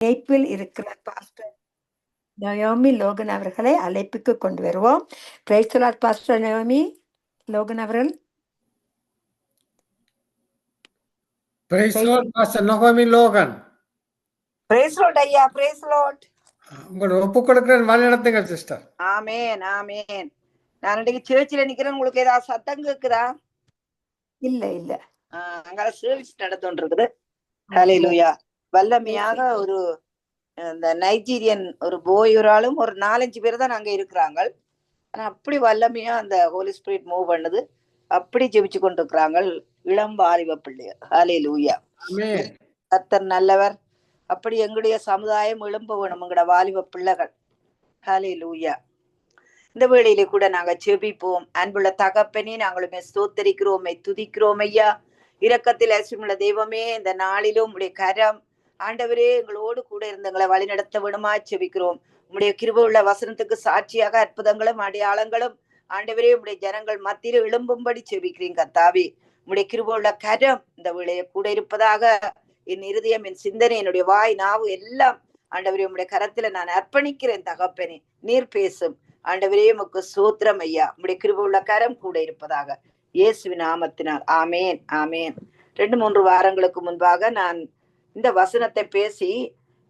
இணைப்பில் இருக்கிற pastor Naomi Logan அவர்களை அழைப்புக்கு கொண்டு வருவோம். பிரைஸ்தலாட் பாஸ்டர் நயோமி லோகன் அவர்கள். ஒப்புக் கொடுக்கிறேன் வழி நடத்துங்க சிஸ்டர் ஆமேன் ஆமேன். நான் இன்னைக்கு சேர்ச்சில நிக்கிறேன் உங்களுக்கு ஏதாவது சத்தம் கேக்குதா? இல்ல இல்ல. ஆஹ் அங்கால சர்வீஸ் நடந்துட்டு இருக்குது. ஹalleluya வல்லமையாக ஒரு இந்த நைஜீரியன் ஒரு போய் ஒரு நாலஞ்சு பேர் தான் அங்க இருக்கிறாங்க ஆனா அப்படி வல்லமையா அந்த ஹோலி ஸ்பிரிட் மூவ் பண்ணுது. அப்படி ஜெபிச்சு கொண்டிருக்கிறாங்க இளம் வாலிப பிள்ளைகள். ஹalleluya ஆமென் கர்த்தர் நல்லவர். அப்படி எங்களுடைய சமுதாயம் எழும்ப வேணும் எங்களோட வாலிப பிள்ளைகள். ஹலே லூயா இந்த வேளையிலே கூட நாங்க செபிப்போம் அன்புள்ள தகப்பனே நாங்களுமே ஸ்தோத்தரிக்கிறோமே துதிக்கிறோம் ஐயா. இரக்கத்தில் அசுமுள்ள தெய்வமே இந்த நாளிலும் உடைய கரம் ஆண்டவரே எங்களோடு கூட இருந்தங்களை வழிநடத்த விடுமா செபிக்கிறோம். உம்முடைய கிருப உள்ள வசனத்துக்கு சாட்சியாக அற்புதங்களும் அடையாளங்களும் ஆண்டவரே உடைய ஜனங்கள் மத்தியில் எழும்பும்படி செபிக்கிறீங்க கத்தாவி உம்முடைய கிருப உள்ள கரம் இந்த விளைய கூட இருப்பதாக என் இருதயம் என் சிந்தனை என்னுடைய வாய் நாவு எல்லாம் ஆண்டவரே உம்முடைய கரத்துல நான் அர்ப்பணிக்கிறேன் தகப்பனே. நீர் பேசும். ஆண்டவரே உமக்கு சூத்திரம் ஐயா. உம்முடைய கிருப உள்ள கரம் கூட இருப்பதாக. இயேசுவின் நாமத்தினால். ஆமேன். ஆமேன். ரெண்டு மூன்று வாரங்களுக்கு முன்பாக நான் இந்த வசனத்தை பேசி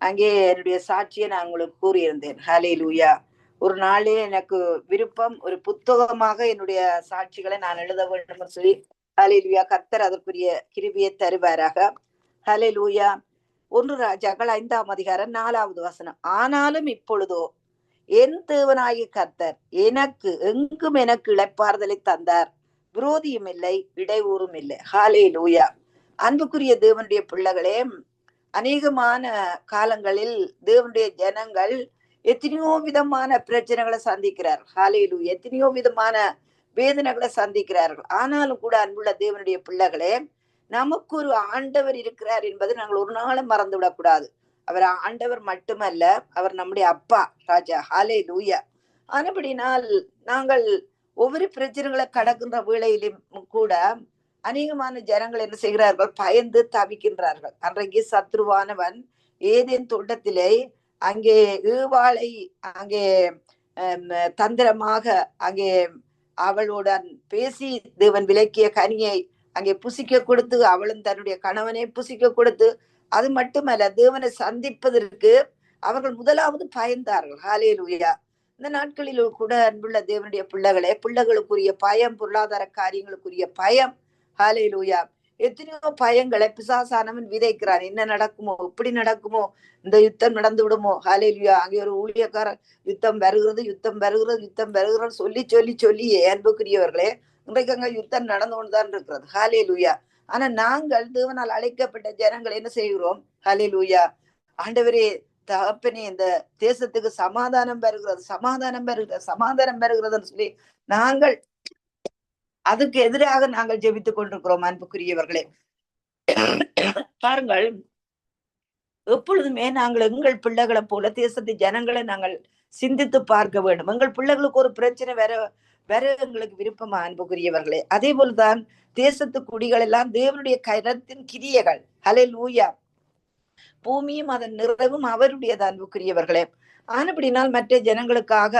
அங்கே என்னுடைய சாட்சியை நான் உங்களுக்கு கூறியிருந்தேன். ஹலே லூயா ஒரு நாளே எனக்கு விருப்பம் ஒரு புத்தகமாக என்னுடைய சாட்சிகளை நான் எழுத வேண்டும் சொல்லி ஹலே லூயா கர்த்தர் அதற்குரிய கிருபியை தருவாராக. ஹலே லூயா ஒன்று ராஜாக்கள் ஐந்தாம் அதிகாரம் நாலாவது வசனம். ஆனாலும் இப்பொழுதோ என் தேவனாகி கர்த்தர் எனக்கு எங்கும் எனக்கு இழைப்பாறுதலை தந்தார். விரோதியும் இல்லை இடையூறும் இல்லை. ஹாலே லூயா அன்புக்குரிய தேவனுடைய பிள்ளைகளே அநேகமான காலங்களில் தேவனுடைய ஜனங்கள் எத்தனையோ விதமான பிரச்சனைகளை சந்திக்கிறார். ஹாலேலு எத்தனையோ விதமான வேதனைகளை சந்திக்கிறார்கள். ஆனாலும் கூட அன்புள்ள தேவனுடைய பிள்ளைகளே நமக்கு ஒரு ஆண்டவர் இருக்கிறார் என்பதை நாங்கள் ஒரு நாளும் மறந்து விடக்கூடாது அவர் ஆண்டவர் மட்டுமல்ல அவர் நம்முடைய அப்பா ராஜா. ஹாலே லூயா ஆனபடினால் நாங்கள் ஒவ்வொரு பிரச்சனைகளை கடக்கின்ற வேளையிலும் கூட அநேகமான ஜனங்கள் என்ன செய்கிறார்கள்? பயந்து தவிக்கின்றார்கள். அன்றைக்கு சத்ருவானவன் ஏதேன் தோட்டத்திலே அங்கே ஈவாளை அங்கே தந்திரமாக அங்கே அவளுடன் பேசி தேவன் விலக்கிய கனியை அங்கே புசிக்க கொடுத்து அவளும் தன்னுடைய கணவனை புசிக்க கொடுத்து அது மட்டுமல்ல தேவனை சந்திப்பதற்கு அவர்கள் முதலாவது பயந்தார்கள். ஹாலே லூயா இந்த நாட்களில் கூட அன்புள்ள தேவனுடைய பிள்ளைகளே பிள்ளைகளுக்குரிய பயம் பொருளாதார காரியங்களுக்குரிய பயம் ஹாலே லூயா எத்தனையோ பயங்களை பிசாசானவன் விதைக்கிறான். என்ன நடக்குமோ எப்படி நடக்குமோ இந்த யுத்தம் நடந்து விடுமோ? ஹாலே லூயா அங்கே ஒரு ஊழியக்காரன் யுத்தம் வருகிறது யுத்தம் வருகிறது யுத்தம் வருகிறது சொல்லி சொல்லி சொல்லி அன்புக்குரியவர்களே இன்றைக்கு அங்க யுத்தம் நடந்து கொண்டுதான் இருக்கிறது. ஹாலே லூயா ஆனா நாங்கள் தேவனால் அழைக்கப்பட்ட ஜனங்கள் என்ன செய்கிறோம்? ஹலே லூயா ஆண்டவரே தகப்பனே இந்த தேசத்துக்கு சமாதானம் வருகிறது சமாதானம் வருகிறது சமாதானம் வருகிறதுன்னு சொல்லி நாங்கள் அதுக்கு எதிராக நாங்கள் ஜெபித்துக் கொண்டிருக்கிறோம் அன்புக்குரியவர்களே. பாருங்கள் எப்பொழுதுமே நாங்கள் எங்கள் பிள்ளைகளை போல தேசத்து ஜனங்களை நாங்கள் சிந்தித்து பார்க்க வேண்டும். எங்கள் பிள்ளைகளுக்கு ஒரு பிரச்சனை வேற வேற எங்களுக்கு விருப்பமா அன்புக்குரியவர்களே? அதே போல்தான் தேசத்து குடிகள் எல்லாம் தேவனுடைய கரத்தின் கிரியைகள். ஹலே லூயா பூமியும் அதன் நிறைவும் அவருடையது அன்புக்குரியவர்களே. ஆனப்படினால் மற்ற ஜனங்களுக்காக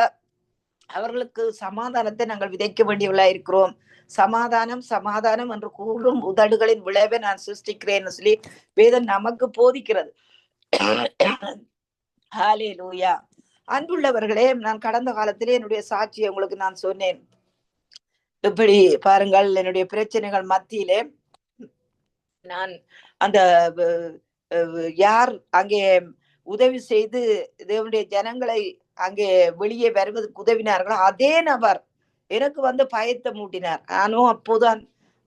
அவர்களுக்கு சமாதானத்தை நாங்கள் விதைக்க வேண்டியவர்களா இருக்கிறோம் சமாதானம் சமாதானம் என்று கூறும் உதடுகளின் விளைவை நான் சிருஷ்டிக்கிறேன்னு சொல்லி வேதம் நமக்கு போதிக்கிறது. ஹாலே லூயா அன்புள்ளவர்களே நான் கடந்த காலத்திலே என்னுடைய சாட்சியை உங்களுக்கு நான் சொன்னேன். இப்படி பாருங்கள் என்னுடைய பிரச்சனைகள் மத்தியிலே நான் அந்த யார் அங்கே உதவி செய்து தேவனுடைய ஜனங்களை அங்கே வெளியே வருவதற்கு உதவினார்களோ அதே நபர் எனக்கு வந்து பயத்தை மூட்டினார். நானும் அப்போதான்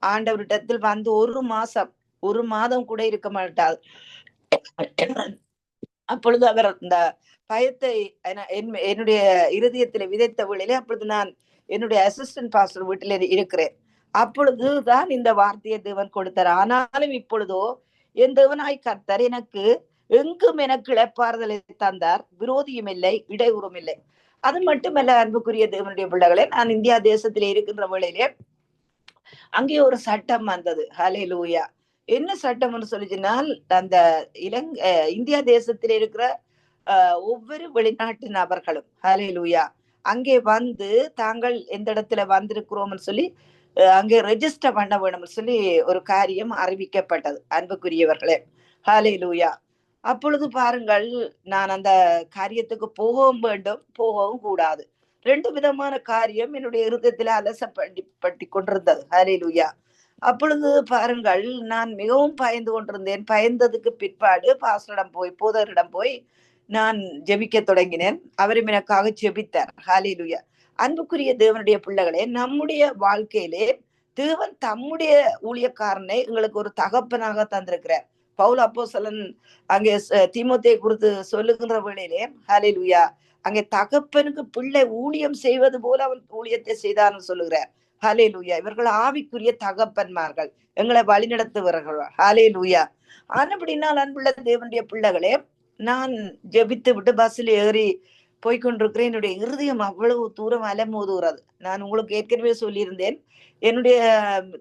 ஆண்டவரிடத்தில் வந்து ஒரு மாசம் ஒரு மாதம் கூட இருக்க மாட்டார் அப்பொழுது அவர் இந்த பயத்தை என்னுடைய இருதயத்துல விதைத்த வேளையிலே அப்பொழுது நான் என்னுடைய அசிஸ்டன்ட் பாஸ்டர் வீட்டில இருக்கிறேன். அப்பொழுதுதான் இந்த வார்த்தையை தேவன் கொடுத்தார். ஆனாலும் இப்பொழுதோ என் தேவனாய் கர்த்தர் எனக்கு எங்கும் எனக்கு இழப்பாறுதலை தந்தார். விரோதியும் இல்லை இடையூறும் இல்லை. அது மட்டுமல்ல அன்புக்குரிய தேவனுடைய பிள்ளைகளே நான் இந்தியா தேசத்திலே இருக்கின்ற வேளையிலே அங்கே ஒரு சட்டம் வந்தது. ஹலே லூயா என்ன சட்டம்னு சொல்லிச்சுனால் அந்த இலங்க இந்தியா தேசத்தில் இருக்கிற அஹ், ஒவ்வொரு வெளிநாட்டு நபர்களும் ஹalleluya அங்கே வந்து தாங்கள் எந்த இடத்துல வந்திருக்கிறோம்னு சொல்லி அங்கே ரெஜிஸ்டர் பண்ண வேணும்னு சொல்லி ஒரு காரியம் அறிவிக்கப்பட்டது அன்புக்குரியவர்களே. ஹalleluya அப்பொழுது பாருங்கள் நான் அந்த காரியத்துக்கு போகவும் வேண்டும் போகவும் கூடாது. ரெண்டு விதமான காரியம் என்னுடைய இருதயத்தில் அலசப்படி பட்டி கொண்டிருந்தது ஹalleluya. அப்பொழுது பாருங்கள் நான் மிகவும் பயந்து கொண்டிருந்தேன். பயந்ததுக்கு பிற்பாடு பாஸ்டரிடம் போய் போதரிடம் போய் நான் ஜெபிக்க தொடங்கினேன். அவரும் எனக்காக ஜெபித்தார். ஹalleluya. அன்புக்குரிய தேவனுடைய பிள்ளைகளே நம்முடைய வாழ்க்கையிலே தேவன் தம்முடைய ஊழியக்காரனை எங்களுக்கு ஒரு தகப்பனாக தந்திருக்கிறார். பவுல் அப்போஸ்தலன் அங்கே ச- கொடுத்து குறித்து சொல்லுகின்ற வேளையிலே ஹalleluya. அங்கே தகப்பனுக்கு பிள்ளை ஊழியம் செய்வது போல அவன் ஊழியத்தை செய்தான்னு சொல்லுகிறார். லூயா இவர்கள் ஆவிக்குரிய தகப்பன்மார்கள் எங்களை வழிநடத்துவர்கள் ஹalleluya. ஆனபடினால் அன்புள்ள தேவனுடைய பிள்ளைகளே நான் ஜெபித்து விட்டு பஸ்ஸில் ஏறி போய்கொண்டிருக்கிறேன். என்னுடைய இருதயம் அவ்வளவு தூரம் அலமோதுகிறது. நான் உங்களுக்கு ஏற்கனவே சொல்லியிருந்தேன். என்னுடைய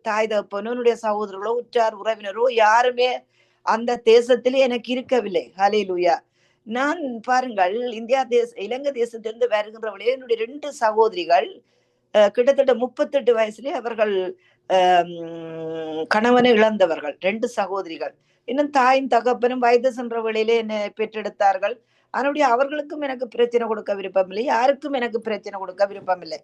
தாய் தகப்பனோ என்னுடைய சகோதரர்களோ உற்றார் உறவினரோ யாருமே அந்த தேசத்தில் எனக்கு இருக்கவில்லை. ஹalleluya நான் பாருங்கள் இந்தியா தேச இலங்கை தேசத்திலிருந்து வருகின்றவளே என்னுடைய ரெண்டு சகோதரிகள் கிட்டத்தட்ட முப்பத்தெட்டு வயசுலயே அவர்கள் கணவனை இழந்தவர்கள் ரெண்டு சகோதரிகள். இன்னும் தாயும் தகப்பனும் வயது சென்ற வேளையிலே என்னை பெற்றெடுத்தார்கள். அதனுடைய அவர்களுக்கும் எனக்கு பிரச்சனை கொடுக்க விருப்பமில்லை யாருக்கும் எனக்கு பிரச்சனை கொடுக்க விருப்பமில்லை.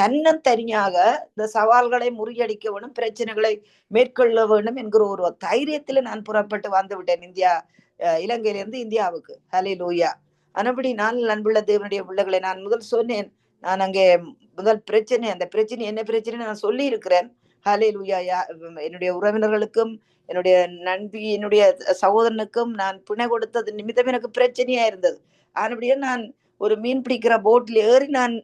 தன்னம் தனியாக இந்த சவால்களை முறியடிக்க வேணும் பிரச்சனைகளை மேற்கொள்ள வேண்டும் என்கிற ஒரு தைரியத்துல நான் புறப்பட்டு வந்து விட்டேன் இந்தியா அஹ் இலங்கையிலிருந்து இந்தியாவுக்கு. ஹலே லூயா அனபடி நான் அன்புள்ள தேவனுடைய பிள்ளைகளை நான் முதல் சொன்னேன். நான் அங்கே முதல் பிரச்சனை அந்த பிரச்சனை என்ன பிரச்சனை நான் சொல்லி இருக்கிறேன் ஹலே லூயா என்னுடைய உறவினர்களுக்கும் என்னுடைய நண்பி என்னுடைய சகோதரனுக்கும் நான் பிணை கொடுத்தது நிமித்தம் எனக்கு பிரச்சனையா இருந்தது. ஆனபடியே நான் ஒரு மீன் பிடிக்கிற போட்ல ஏறி நான்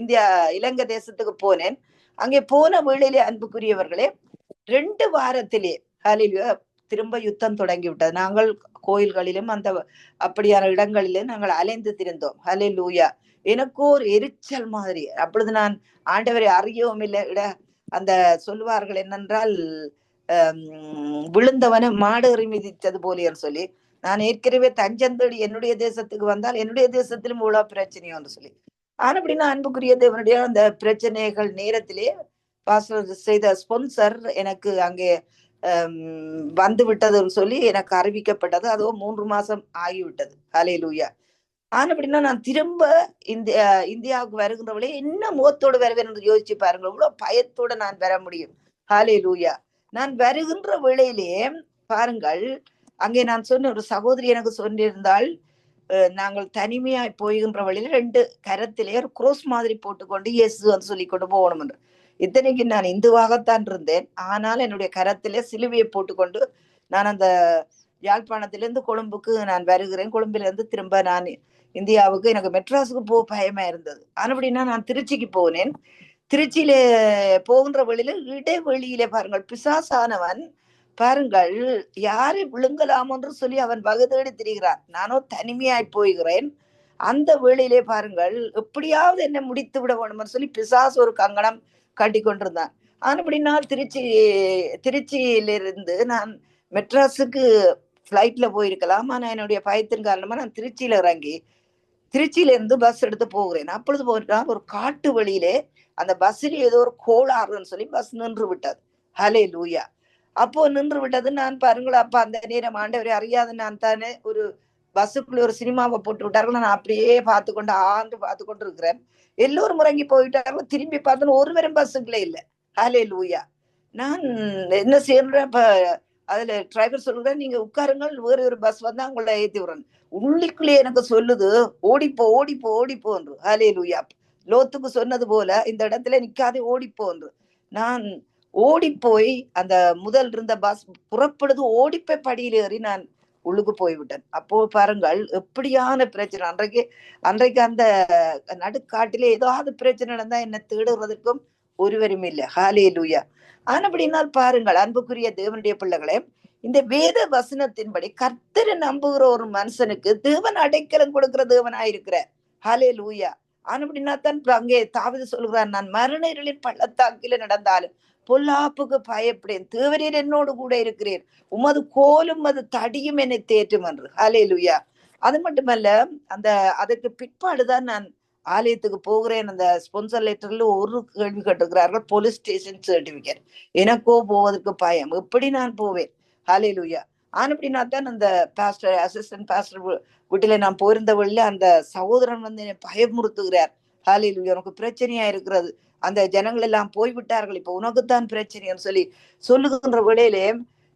இந்தியா இலங்கை தேசத்துக்கு போனேன். அங்கே போன வேளையிலே அன்புக்குரியவர்களே ரெண்டு வாரத்திலே ஹalleluya திரும்ப யுத்தம் தொடங்கி விட்டது நாங்கள் கோயில்களிலும் அந்த அப்படியான இடங்களிலும் நாங்கள் அலைந்து திரிந்தோம். ஹலே லூயா எனக்கு ஒரு எரிச்சல் மாதிரி. அப்பொழுது நான் ஆண்டவரை அறியவும் இல்லை இட அந்த சொல்வார்கள் என்னென்றால் விழுந்தவனை மாடு எறி மிதித்தது போலியன்னு சொல்லி நான் ஏற்கனவே தஞ்சந்தடி என்னுடைய தேசத்துக்கு வந்தால் என்னுடைய தேசத்திலும் இவ்வளவு பிரச்சனையோன்னு சொல்லி ஆனப்படினா அன்புக்குரிய தேவனுடைய அந்த பிரச்சனைகள் நேரத்திலே பாஸ்டர் செய்த ஸ்பான்சர் எனக்கு அங்கே வந்து விட்டதுன்னு சொல்லி எனக்கு அறிவிக்கப்பட்டது அதுவும் மூன்று மாசம் ஆகிவிட்டது ஹalleluya அப்படின்னா நான் திரும்ப இந்தியா இந்தியாவுக்கு வருகின்றவளே என்ன முகத்தோடு வருவேன் என்று யோசிச்சு பாருங்க இவ்வளவு பயத்தோட நான் வர முடியும் ஹalleluya நான் வருகின்ற வேளையிலே பாருங்கள் அங்கே நான் சொன்ன ஒரு சகோதரி எனக்கு சொல்லியிருந்தால் நாங்கள் தனிமையாய் போகின்ற வழியில ரெண்டு கரத்திலே ஒரு குரோஸ் மாதிரி போட்டுக்கொண்டு இயேசு வந்து சொல்லி கொண்டு போகணும் என்று. இத்தனைக்கு நான் இந்துவாகத்தான் இருந்தேன். ஆனால் என்னுடைய கரத்திலே சிலுவையை போட்டுக்கொண்டு நான் அந்த யாழ்ப்பாணத்திலேருந்து கொழும்புக்கு நான் வருகிறேன். கொழும்பிலேருந்து திரும்ப நான் இந்தியாவுக்கு எனக்கு மெட்ராஸுக்கு போக பயமா இருந்தது. ஆனபடினா நான் திருச்சிக்கு போனேன். திருச்சியில போகின்ற வழியில இடைவெளியில பாருங்கள். பிசாசானவன் பாருங்கள் யாரை விழுங்கலாம் என்று சொல்லி அவன் வகுதேடி திரிகிறான். நானோ தனிமையாய் போகிறேன். அந்த வேளையிலே பாருங்கள் எப்படியாவது என்ன முடித்து விட வேணும்னு சொல்லி பிசாசு ஒரு கங்கணம் கட்டி கொண்டிருந்தான். நான் திருச்சி திருச்சியிலிருந்து நான் மெட்ராஸுக்கு ஃப்ளைட்ல போயிருக்கலாம். ஆனால் என்னுடைய பயத்தின் காரணமா நான் திருச்சியில இறங்கி திருச்சியில இருந்து பஸ் எடுத்து போகிறேன். அப்பொழுது போயிட்டா ஒரு காட்டு வழியிலே அந்த பஸ்ஸில் ஏதோ ஒரு கோளாறுன்னு சொல்லி பஸ் நின்று விட்டது. ஹலே லூயா அப்போ நின்று விட்டது நான் பாருங்களேன் அப்ப அந்த நேரம் ஆண்டவரை அறியாத நான் தானே ஒரு பஸ்ஸுக்குள்ள ஒரு சினிமாவை போட்டு விட்டார்கள் நான் அப்படியே பார்த்து கொண்டு ஆண்டு பார்த்து கொண்டு இருக்கிறேன் எல்லோரும் முறங்கி போயிட்டார்கள் திரும்பி பார்த்தோன்னு ஒருவரும் பஸ்ஸுங்களே இல்லை. ஹலே லூயா நான் என்ன செய்யறேன் இப்ப அதுல டிரைவர் சொல்லுறேன் நீங்க உட்காருங்கள் வேற ஒரு பஸ் வந்தா உங்களை ஏத்தி விடுறேன். உள்ளிக்குள்ளே எனக்கு சொல்லுது ஓடிப்போ ஓடிப்போ ஓடிப்போன்று ஹலே லூயா லோத்துக்கு சொன்னது போல இந்த இடத்துல நிக்காதே ஓடிப்போ என்று. நான் ஓடிப்போய் அந்த முதல் இருந்த பஸ் புறப்படுது ஓடிப்போய் படியில் ஏறி நான் உள்ளுக்கு போய்விட்டேன். அப்போ பாருங்கள் எப்படியான பிரச்சனை. அன்றைக்கு அன்றைக்கு அந்த நடுக்காட்டிலே ஏதாவது பிரச்சனை நடந்தா என்ன தேடுவதற்கும் ஒருவரும் இல்லை. ஹாலே லூயா ஆனபடினால் பாருங்கள் அன்புக்குரிய தேவனுடைய பிள்ளைகளே இந்த வேத வசனத்தின்படி கர்த்தரை நம்புகிற ஒரு மனுஷனுக்கு தேவன் அடைக்கலம் கொடுக்கிற தேவனாயிருக்கிறார். ஹாலே லூயா அப்படின்னா தான் அங்கே தாவது சொல்கிறார் நான் மரண இருளின் பள்ளத்தாக்கில நடந்தாலும் பொல்லாப்புக்கு பயப்படேன். தேவரீர் என்னோடு கூட இருக்கிறேன் உமது கோலும் அது தடியும் என்னை தேற்றும் என்று. ஹலே லுயா அது மட்டுமல்ல அந்த அதுக்கு பிற்பாடுதான் நான் ஆலயத்துக்கு போகிறேன். அந்த ஸ்பான்சர் லெட்டர்ல ஒரு கேள்வி கேட்டிருக்கிறார்கள் போலீஸ் ஸ்டேஷன் சர்டிபிகேட் எனக்கோ போவதற்கு பயம். எப்படி நான் போவேன்? ஹலே லுயா ஆனப்படினா தான் அந்த பாஸ்டர் அசிஸ்டன்ட் பாஸ்டர் வீட்டில நான் போயிருந்த வழியில அந்த சகோதரன் வந்து என்னை பயமுறுத்துகிறார். ஹாலில் லுயா உனக்கு பிரச்சனையா இருக்கிறது. அந்த ஜனங்கள் எல்லாம் போய்விட்டார்கள். இப்ப உனக்குத்தான் பிரச்சனைன்னு சொல்லி சொல்லுகின்ற வேளையிலே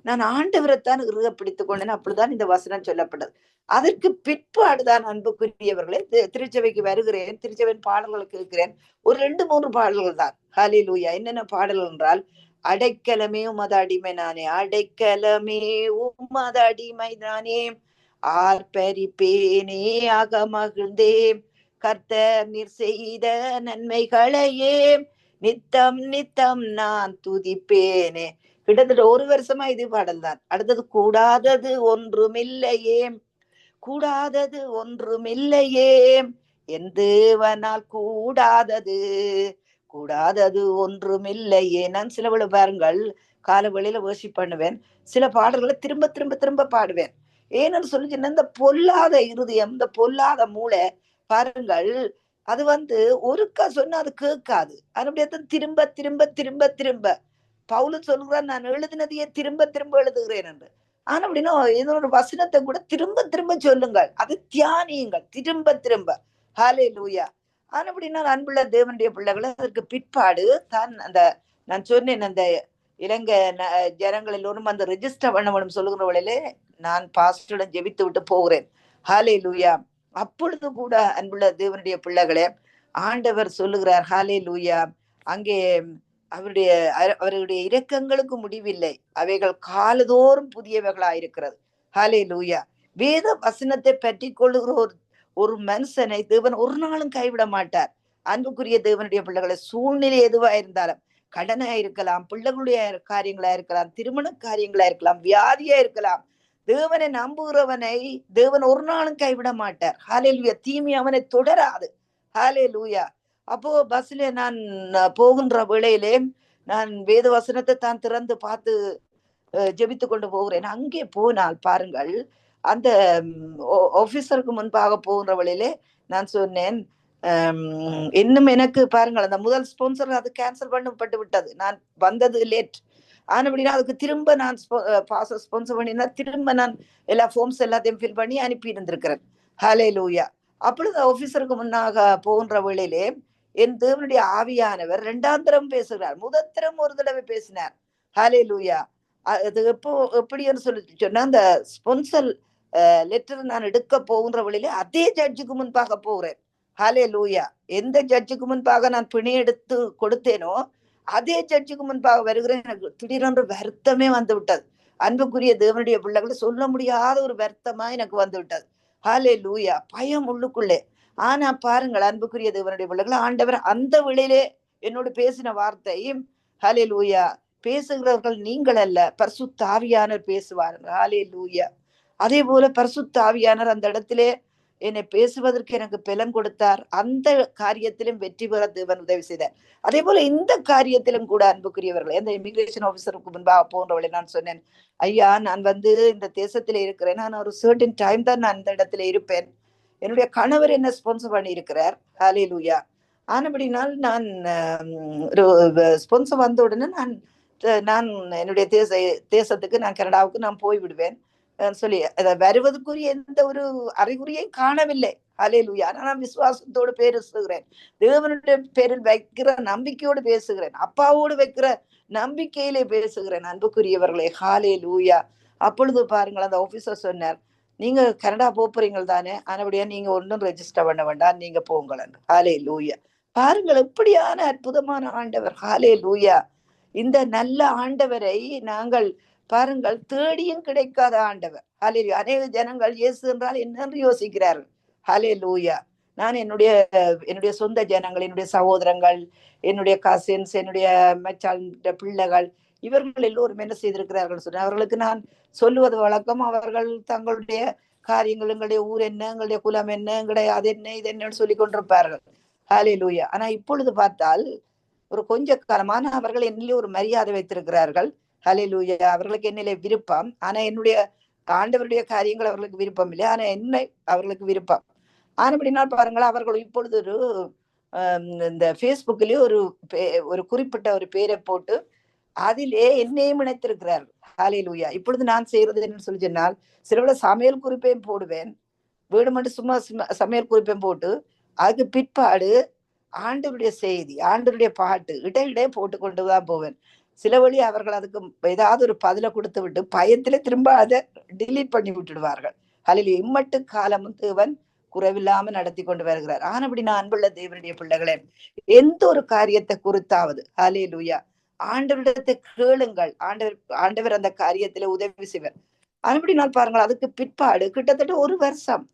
நான் ஆண்டவரைத்தான் இறுக பிடித்துக் கொண்டேன். அப்படிதான் இந்த வசனம் சொல்லப்பட்டது. அதற்கு பிற்பாடுதான் அன்புக்குரியவர்களே திருச்சபைக்கு வருகிறேன். திருச்சபையின் பாடல்களை கேட்கிறேன் ஒரு ரெண்டு மூன்று பாடல்கள் தான். ஹாலி லூயா என்னென்ன பாடல்கள் என்றால் அடைக்கலமே உமது அடிமை நானே அடைக்கலமே உமது அடிமை நானே ஆர்ப்பரிப்பேனே ஆக மகிழ்ந்தேன் கர்த்தர் நீர் செய்த நன்மைகளையே நித்தம் நித்தம் நான் துதிப்பேனே. கிட்டத்தட்ட ஒரு வருஷமா இது பாடல் தான் அடுத்தது கூடாதது ஒன்றுமில்லையே. கூடாதது ஒன்றுமில்லையே. என் தேவனால் கூடாதது. கூடாதது ஒன்றுமில்லையே நான் சில வேளை பாருங்கள் கால வழியில worship பண்ணுவேன். சில பாடல்களை திரும்ப திரும்ப திரும்ப பாடுவேன். ஏன்னு சொல்லி இந்த பொல்லாத இருதயம் இந்த பொல்லாத மூளை பாருங்கள் அது வந்து ஒருக்கா சொன்னா அது கேட்காது. அதனுடைய திரும்ப திரும்ப திரும்ப திரும்ப. பவுலு சொல்கிறான் நான் எழுதினதையே திரும்ப திரும்ப எழுதுகிறேன் என்று. ஆனா அப்படின்னா இதனோட வசனத்தை கூட திரும்ப திரும்ப சொல்லுங்கள். அது தியானியுங்கள். திரும்ப திரும்ப. ஹாலே லூயா ஆனால் அப்படின்னா அன்புள்ள தேவனுடைய பிள்ளைகளை அதற்கு பிற்பாடு தான் அந்த நான் சொன்னேன் அந்த இலங்கை ஜனங்களிலும் ஜனங்கள் எல்லோரும் அந்த ரெஜிஸ்டர் பண்ணவனும் சொல்லுகிற வழியிலே நான் பாஸ்டரிடம் ஜெபித்து விட்டு போகிறேன். ஹாலே லூயா அப்பொழுது கூட அன்புள்ள தேவனுடைய பிள்ளைகளே ஆண்டவர் சொல்லுகிறார் ஹாலே லூயா அங்கே அவருடைய அவருடைய இரக்கங்களுக்கு முடிவில்லை. அவைகள் காலதோறும் புதியவைகளாயிருக்கிறது. ஹாலே லூயா வேத வசனத்தை பற்றி கொள்ளுகிற ஒரு ஒரு மனுஷனை தேவன் ஒரு நாளும் கைவிட மாட்டார். அன்புக்குரிய தேவனுடைய பிள்ளைகளை சூழ்நிலை எதுவா இருந்தாலும் கடனா இருக்கலாம் பிள்ளைகளுடைய காரியங்களா இருக்கலாம் திருமண காரியங்களா இருக்கலாம் வியாதியா இருக்கலாம் தேவனை நம்புகிறவனை தேவன் ஒரு நாளும் கைவிட மாட்டார். ஹாலே லூயா தீமை அவனை தொடராது. ஹாலே லூயா அப்போ பஸ்ல நான் போகின்ற வேளையிலே நான் வேத வசனத்தை தான் திறந்து பார்த்து ஜெபித்து கொண்டு போகிறேன். அங்கே போனால் பாருங்கள் அந்த ஆபீசருக்கு முன்பாக போகின்ற வழியிலே நான் சொன்னேன் இன்னும் எனக்கு பாருங்கள் அந்த முதல் ஸ்பான்சர் அது கேன்சல் பண்ணப்பட்டு விட்டது. நான் வந்தது லேட் ஆனபடினா அதுக்கு திரும்ப நான் பாச ஸ்பான்சர் பண்ணினா திரும்ப நான் எல்லா ஃபார்ம்ஸ் எல்லாத்தையும் ஃபில் பண்ணி அனுப்பி இருந்திருக்கிறேன். ஹாலே லூயா அப்பொழுது ஆபீசருக்கு முன்னாக போகின்ற வேளையிலே என் தேவனுடைய ஆவியானவர் ரெண்டாம் தரம் பேசுகிறார். முதத்தரம் ஒரு தடவை பேசினார். ஹாலே லூயா அது எப்போ எப்படின்னு சொல்லி சொன்னா அந்த ஸ்பான்சர் லெட்டர் நான் எடுக்க போகின்ற வழியில அதே ஜட்ஜுக்கு முன்பாக போகிறேன் ஹாலே லூயா எந்த ஜட்ஜுக்கு முன்பாக நான் பிணை எடுத்து கொடுத்தேனோ அதே ஜட்ஜுக்கு முன்பாக வருகிறேன் எனக்கு திடீரென்று வருத்தமே வந்து விட்டது அன்புக்குரிய தேவனுடைய பிள்ளைகளை சொல்ல முடியாத ஒரு வருத்தமா எனக்கு வந்து விட்டது ஹாலே லூயா பயம் உள்ளுக்குள்ளே ஆனா பாருங்கள் அன்புக்குரிய தேவனுடைய பிள்ளைகளை ஆண்டவர் அந்த வேளையிலே என்னோடு பேசின வார்த்தையும் ஹாலே லூயா பேசுகிறவர்கள் நீங்கள் அல்ல பரிசுத்தாவியானவர் பேசுவார்கள் ஹாலே லூயா அதே போல பரிசுத்தாவியானவர் அந்த இடத்திலே என்னை பேசுவதற்கு எனக்கு பலம் கொடுத்தார். அந்த காரியத்திலும் வெற்றி பெற தேவன் உதவி செய்தார். அதே போல இந்த காரியத்திலும் கூட அன்புக்குரியவர்கள் இந்த இமிகிரேஷன் ஆபீசருக்கு முன்பாக போன்றவளை நான் சொன்னேன். ஐயா நான் வந்து இந்த தேசத்துல இருக்கிறேன். நான் ஒரு சர்டன் டைம் தான் நான் இந்த இடத்துல இருப்பேன். என்னுடைய கணவர் என்ன ஸ்பான்சர் பண்ணி இருக்கிறார் ஹாலே லூயா ஆனபடினால் நான் ஒரு ஸ்பான்சர் வந்த உடனே நான் நான் என்னுடைய தேச தேசத்துக்கு நான் கனடாவுக்கு நான் போய் விடுவேன் சொல்லி அத வருவதற்குரிய எந்த ஒரு அறிகுறியையும் காணவில்லை. அலையலுயா நான் விசுவாசத்தோடு பேசுகிறேன். தேவனுடைய பேரில் வைக்கிற நம்பிக்கையோடு பேசுகிறேன். அப்பாவோடு வைக்கிற நம்பிக்கையிலே பேசுகிறேன். அன்புக்குரியவர்களே ஹாலே லூயா அப்பொழுது பாருங்கள் அந்த ஆபீசர் சொன்னார் நீங்க கனடா போறீங்கள் தானே? ஆனபடியா நீங்க ஒன்றும் ரெஜிஸ்டர் பண்ண வேண்டாம். நீங்க போங்களேன் ஹாலே லூயா பாருங்கள் எப்படியான அற்புதமான ஆண்டவர். ஹாலே லூயா இந்த நல்ல ஆண்டவரை நாங்கள் பாருங்கள் தேடியும் கிடைக்காத ஆண்டவர். ஹலே அநேக ஜனங்கள் இயேசு என்றால் என்னென்று யோசிக்கிறார்கள். ஹலே லூயா நான் என்னுடைய என்னுடைய சொந்த ஜனங்கள் என்னுடைய சகோதரங்கள் என்னுடைய கசின்ஸ் என்னுடைய மச்சான் பிள்ளைகள் இவர்கள் எல்லோரும் என்ன செய்திருக்கிறார்கள் சொன்ன அவர்களுக்கு நான் சொல்லுவது வழக்கம். அவர்கள் தங்களுடைய காரியங்கள் எங்களுடைய ஊர் என்ன எங்களுடைய குலம் என்ன எங்களுடைய அது என்ன இது என்னன்னு சொல்லி கொண்டிருப்பார்கள். ஹாலே லூயா ஆனா இப்பொழுது பார்த்தால் ஒரு கொஞ்ச காலமான அவர்கள் என்னிலே ஒரு மரியாதை வைத்திருக்கிறார்கள். ஹலிலூயா அவர்களுக்கு என்னிலே விருப்பம். ஆனா என்னுடைய ஆண்டவருடைய காரியங்கள் அவர்களுக்கு விருப்பம் இல்லை. ஆனா என்னை அவர்களுக்கு விருப்பம். ஆனபடினால் பாருங்கள் அவர்கள் இப்பொழுது ஒரு இந்த ஃபேஸ்புக்கிலே ஒரு ஒரு குறிப்பிட்ட ஒரு பேரை போட்டு அதிலே என்னையும் இணைத்திருக்கிறார் ஹாலிலூயா இப்பொழுது நான் செய்யறது என்னன்னு சொல்லி சொன்னால் சிலவிட சமையல் குறிப்பையும் போடுவேன். வீடு மட்டும் சும்மா சும்மா சமையல் குறிப்பையும் போட்டு அதுக்கு பிற்பாடு ஆண்டவருடைய செய்தி ஆண்டவருடைய பாட்டு இடையிடையே போட்டு கொண்டு தான் போவேன். சில வழி அவர்கள் அதுக்கு ஏதாவது ஒரு பதில கொடுத்து விட்டு பயத்துல திரும்ப அதை டிலீட் பண்ணி விட்டுடுவார்கள். அதில் இம்மட்டு காலமும் தேவன் குறைவில்லாம நடத்தி கொண்டு வருகிறார். ஆனபடி நான் அன்புள்ள தேவனுடைய பிள்ளைகளே எந்த ஒரு காரியத்தை குறித்தாவது ஹலே லூயா ஆண்டவரிடத்தை கேளுங்கள். ஆண்டவர் ஆண்டவர் அந்த காரியத்துல உதவி செய்வார். அதுபடி நான் பாருங்கள் அதுக்கு பிற்பாடு கிட்டத்தட்ட ஒரு வருஷம்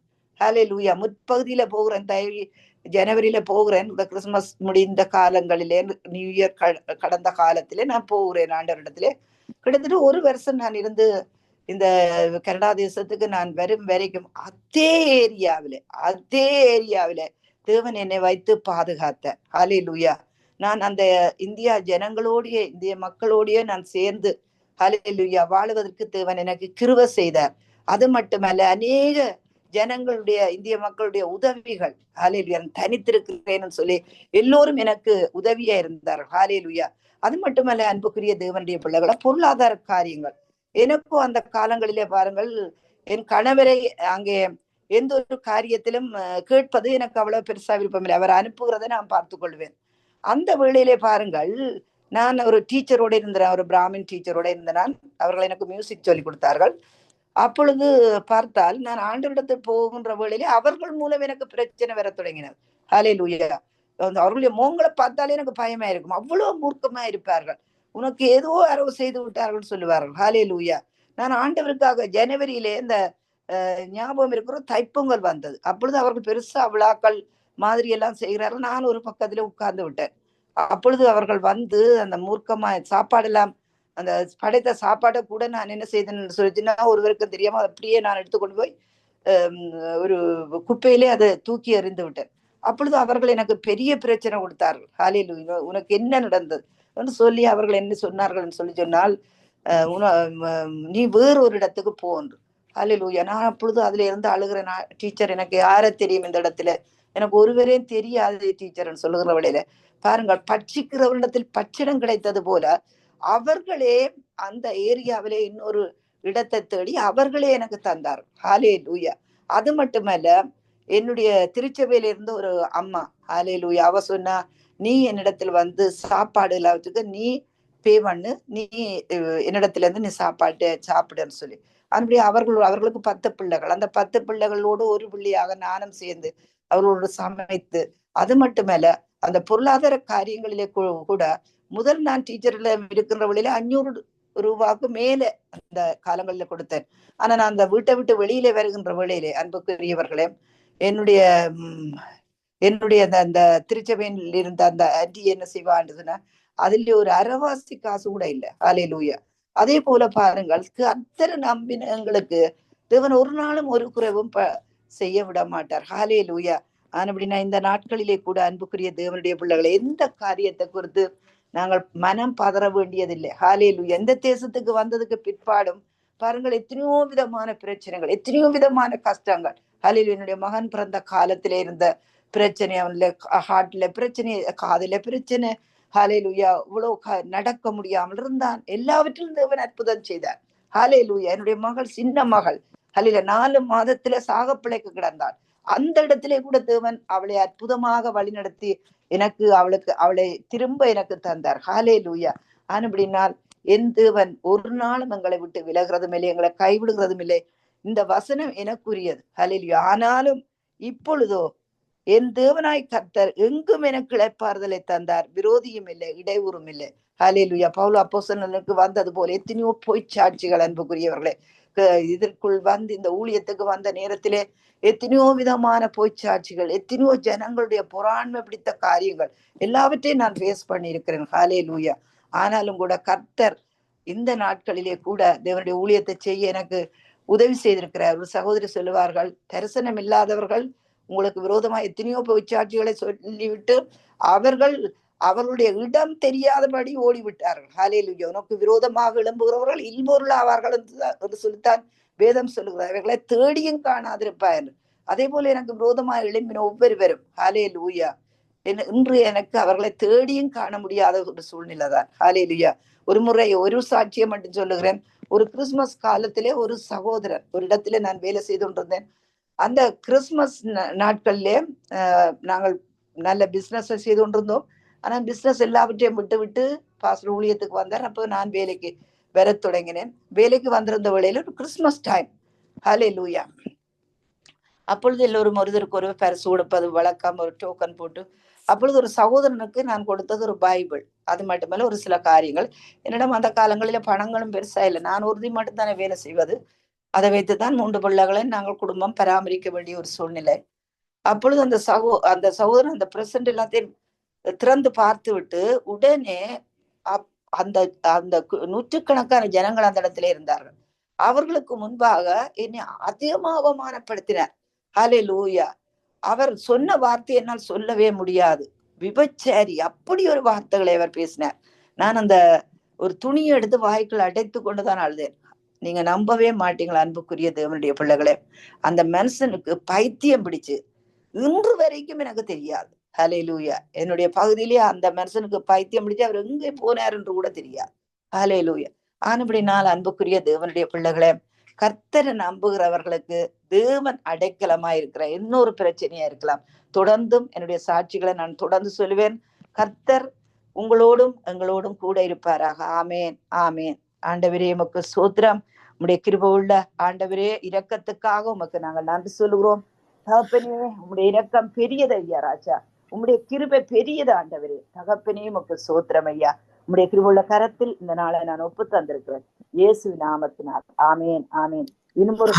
ஹலே லூயா முற்பகுதியில போகிறேன் தயவி ஜனவரியில போகிறேன். இந்த கிறிஸ்துமஸ் முடிந்த காலங்களிலே நியூ இயர் க- கடந்த காலத்திலே நான் போகிறேன் ஆண்டவரிடத்திலே. கிட்டத்தட்ட ஒரு வருஷம் நான் இருந்து இந்த கனடா தேசத்துக்கு நான் வரும் வரைக்கும் அதே ஏரியாவில அதே ஏரியாவில தேவன் என்னை வைத்து பாதுகாத்த ஹாலி லூயா நான் அந்த இந்தியா ஜனங்களோடைய இந்திய மக்களோடையே நான் சேர்ந்து ஹாலி லூயா வாழுவதற்கு தேவன் எனக்கு கிருவ செய்தார். அது மட்டுமல்ல அநேக ஜனங்களுடைய இந்திய மக்களுடைய உதவிகள். ஹாலேலுயா தனித்திருக்கிறேன்னு சொல்லி எல்லோரும் எனக்கு உதவியா இருந்தார் ஹாலேலுயா அது மட்டுமல்ல அன்புக்குரிய தேவனுடைய பிள்ளைகளை பொருளாதார காரியங்கள். எனக்கும் அந்த காலங்களிலே பாருங்கள் என் கணவரை அங்கே எந்த ஒரு காரியத்திலும் கேட்பது எனக்கு அவ்வளவு பெருசா விருப்பமில்லை அவர் அனுப்புகிறத நான் பார்த்து கொள்வேன். அந்த வேளையிலே பாருங்கள் நான் ஒரு டீச்சரோட இருந்தேன். ஒரு பிராமின் டீச்சரோட இருந்த நான் அவர்கள் எனக்கு மியூசிக் சொல்லி கொடுத்தார்கள். அப்பொழுது பார்த்தால் நான் ஆண்டவரிடத்தில் போகின்ற வேளையிலே அவர்கள் மூலம் எனக்கு பிரச்சனை வர தொடங்கினது. ஹலே லூயா அவர்களுடைய மோங்களை பார்த்தாலே எனக்கு பயமா இருக்கும். அவ்வளவு மூர்க்கமா இருப்பார்கள். உனக்கு ஏதோ அரவு செய்து விட்டார்கள் சொல்லுவார்கள். ஹாலே லூயா நான் ஆண்டவருக்காக ஜனவரியிலே இந்த அஹ், ஞாபகம் இருக்கிற தைப்பொங்கல் வந்தது. அப்பொழுது அவர்கள் பெருசா விழாக்கள் மாதிரி எல்லாம் செய்கிறார்கள். நான் ஒரு பக்கத்துல உட்கார்ந்து விட்டேன். அப்பொழுது அவர்கள் வந்து அந்த மூர்க்கமா சாப்பாடெல்லாம் அந்த படைத்த சாப்பாடை கூட நான் என்ன செய்தேன்னு சொல்லிச்சுன்னா ஒருவருக்கும் தெரியாம அப்படியே நான் எடுத்துக்கொண்டு போய் ஒரு குப்பையிலே அதை தூக்கி எறிந்து விட்டேன். அப்பொழுது அவர்கள் எனக்கு பெரிய பிரச்சனை கொடுத்தார்கள். ஹாலில் உனக்கு என்ன நடந்தது? என்று சொல்லி அவர்கள் என்ன சொன்னார்கள் சொல்லி சொன்னால் உன- நீ வேறு ஒரு இடத்துக்கு போன்று ஹalleluya நான் அப்பொழுது அதுல இருந்து அழுகிறேன். டீச்சர் எனக்கு யாரை தெரியும் இந்த இடத்துல? எனக்கு ஒருவரையும் தெரியாது டீச்சர்னு சொல்லுகிற வழியில பாருங்கள் பட்சிக்கிறவரிடத்தில் பச்சிடம் கிடைத்தது போல அவர்களே அந்த ஏரியாவிலே இன்னொரு இடத்தை தேடி அவர்களே எனக்கு தந்தார். ஹாலே லூயா அது மட்டுமல்ல என்னுடைய திருச்சபையில இருந்த ஒரு அம்மா ஹாலே லூயா அவ சொன்னா நீ என்னிடத்தில் வந்து சாப்பாடு எல்லாத்துக்கு நீ பே பண்ணு நீ என்னிடத்துல இருந்து நீ சாப்பாட்டு சாப்பிடுன்னு சொல்லி. அப்படி அவர்கள் அவர்களுக்கு பத்து பிள்ளைகள். அந்த பத்து பிள்ளைகளோடு ஒரு பிள்ளையாக நானும் சேர்ந்து அவர்களோடு சமைத்து அது மட்டுமல்ல அந்த பொருளாதார காரியங்களிலே கூ- கூட முதல் நான் டீச்சர்ல இருக்கிற வழியில அஞ்சூறு ரூபாவுக்கு மேல அந்த காலங்களில கொடுத்தேன். ஆனா நான் அந்த வீட்டை விட்டு வெளியில வருகின்ற வேளையிலே அன்புக்குரியவர்களே என்னுடைய என்னுடைய அந்த அந்த திருச்சபையில் இருந்த அந்த ஆன்டி என்ன செய்வான்றதுன்னா அதுல ஒரு அரவாசி காசு கூட இல்ல. லூயா அதே போல பாருங்கள் அத்தனை நம்பின எங்களுக்கு தேவன் ஒரு நாளும் ஒரு குறைவும் ப- செய்ய விட மாட்டார். ஹாலே லூயா ஆனபடினா இந்த நாட்களிலே கூட அன்புக்குரிய தேவனுடைய பிள்ளைகளை எந்த காரியத்தை குறித்து நாங்கள் மனம் பதற வேண்டியதில்லை. ஹாலேலு எந்த தேசத்துக்கு வந்ததுக்கு பிற்பாடும் பாருங்கள் எத்தனையோ விதமான பிரச்சனைகள் எத்தனையோ விதமான கஷ்டங்கள். ஹாலேலு என்னுடைய மகன் பிறந்த காலத்தில இருந்த பிரச்சனை அவன்ல ஹார்ட்ல பிரச்சனை காதுல பிரச்சனை. ஹாலேலுயா இவ்வளோ க- நடக்க முடியாமல் இருந்தான். எல்லாவற்றிலும் தேவன் அற்புதம் செய்தார். ஹாலேலுயா என்னுடைய மகள் சின்ன மகள். ஹலில நாலு மாதத்துல சாக பிழைக்கு கிடந்தாள். அந்த இடத்திலே கூட தேவன் அவளை அற்புதமாக வழிநடத்தி எனக்கு அவளுக்கு அவளை திரும்ப எனக்கு தந்தார். ஹாலே லூயா ஆனபடினால் என் தேவன் ஒரு நாளும் எங்களை விட்டு விலகிறதும் இல்லை எங்களை கைவிடுகிறதும் இல்லை. இந்த வசனம் எனக்குரியது. ஹலிலியோ ஆனாலும் இப்பொழுதோ என் தேவனாய் கர்த்தர் எங்கும் எனக்கு இழைப்பாறுதலை தந்தார். விரோதியும் இல்லை இடையூறும் இல்லை. ஹலிலுயா பவுல் அப்போசனுக்கு வந்தது போல எத்தனையோ பொய்ச்சாட்சிகள் அன்புக்குரியவர்களே. இதற்குள் வந்து இந்த ஊழியத்துக்கு வந்த நேரத்திலே எத்தனையோ விதமான பொய்ச்சாட்சிகள் எத்தனையோ ஜனங்களுடைய பொறாண்மை பிடித்த காரியங்கள் எல்லாவற்றையும் நான் ஃபேஸ் பண்ணியிருக்கிறேன். ஹாலே லூயா ஆனாலும் கூட கர்த்தர் இந்த நாட்களிலே கூட தேவனுடைய ஊழியத்தை செய்ய எனக்கு உதவி செய்திருக்கிறார். ஒரு சகோதரி சொல்லுவார்கள் தரிசனம் இல்லாதவர்கள் உங்களுக்கு விரோதமா எத்தனையோ பொய்ச்சாட்சிகளை சொல்லிவிட்டு அவர்கள் அவர்களுடைய இடம் தெரியாதபடி ஓடிவிட்டார்கள். ஹalleluya. உனக்கு விரோதமாக எழும்புகிறவர்கள் இல்பொருள் ஆவார்கள் என்று சொல்லித்தான் வேதம் சொல்லுகிறார். இவர்களை தேடியும் காணாதிருப்பார் அதே போல எனக்கு விரோதமாக எழும்பின ஒவ்வொருவரும் ஹாலே லூயா இன்று எனக்கு அவர்களை தேடியும் காண முடியாத ஒரு சூழ்நிலை தான். ஹாலே லூயா ஒரு முறை ஒரு சாட்சியம் மட்டும் சொல்லுகிறேன். ஒரு கிறிஸ்மஸ் காலத்திலே ஒரு சகோதரர் ஒரு இடத்துல நான் வேலை செய்து கொண்டிருந்தேன். அந்த கிறிஸ்மஸ் நா- நாங்கள் நல்ல பிசினஸ் செய்து கொண்டிருந்தோம். ஆனா பிசினஸ் எல்லாவற்றையும் விட்டு விட்டு பாஸ்டர் ஊழியத்துக்கு வந்தார். அப்போ நான் வேலைக்கு வர தொடங்கினேன். வேலைக்கு வந்திருந்த வேளையில ஒரு கிறிஸ்மஸ் டைம் ஹலே லூயா அப்பொழுது எல்லோரும் ஒருதருக்கு ஒரு பரிசு கொடுப்பது வழக்கம் ஒரு டோக்கன் போட்டு. அப்பொழுது ஒரு சகோதரனுக்கு நான் கொடுத்தது ஒரு பைபிள். அது மட்டுமல்ல ஒரு சில காரியங்கள். என்னிடம் அந்த காலங்களில் பணங்களும் பெருசா இல்லை. நான் உறுதி மட்டும்தானே வேலை செய்வது. அதை வைத்துதான் மூன்று பிள்ளைகளை நாங்கள் குடும்பம் பராமரிக்க வேண்டிய ஒரு சூழ்நிலை. அப்பொழுது அந்த சகோ அந்த சகோதரன் அந்த பிரசன்ட் எல்லாத்தையும் திறந்து பார்த்து விட்டு உடனே அப்- அந்த அந்த கு- நூற்றுக்கணக்கான ஜனங்கள் அந்த இடத்துல இருந்தார்கள். அவர்களுக்கு முன்பாக என்னை அதிகமாக அவமானப்படுத்தினார் ஹலே லூயா அவர் சொன்ன வார்த்தை என்னால் சொல்லவே முடியாது. விபச்சாரி அப்படி ஒரு வார்த்தைகளை அவர் பேசினார். நான் அந்த ஒரு துணியை எடுத்து வாய்க்குள் அடைத்து கொண்டுதான் அழுதேன். நீங்க நம்பவே மாட்டீங்களா அன்புக்குரிய தேவனுடைய பிள்ளைகளே? அந்த மனுஷனுக்கு பைத்தியம் பிடிச்சு இன்று வரைக்கும் எனக்கு தெரியாது. ஹலேலூயா என்னுடைய பகுதியிலேயே அந்த மனுஷனுக்கு பைத்தியம் பிடிச்சு அவர் எங்கே போனார் என்று கூட தெரியாது. ஹலேலூயா லூயா நாள் அன்புக்குரிய தேவனுடைய பிள்ளைகளே கர்த்தரை நம்புகிறவர்களுக்கு தேவன் அடைக்கலமா இருக்கிற இன்னொரு பிரச்சனையா இருக்கலாம். தொடர்ந்தும் என்னுடைய சாட்சிகளை நான் தொடர்ந்து சொல்லுவேன் கர்த்தர் உங்களோடும் எங்களோடும் கூட இருப்பாராக. ஆமேன் ஆமேன். ஆண்டவரே உமக்கு சோத்திரம் உடைய கிருப உள்ள ஆண்டவரே இரக்கத்துக்காக உமக்கு நாங்கள் நன்றி சொல்லுகிறோம். தகப்பனே உங்களுடைய இரக்கம் பெரியதையா ராஜா. உம்முடைய கிருபை பெரியது ஆண்டவரே. தகப்பனே உமக்கு சோத்திரம் ஐயா. உம்முடைய கிருபுள்ள கரத்தில் இந்த நாளை நான் ஒப்பு தந்திருக்கிறேன் இயேசு நாமத்தினால். ஆமேன் ஆமேன். இன்னும் ஒரு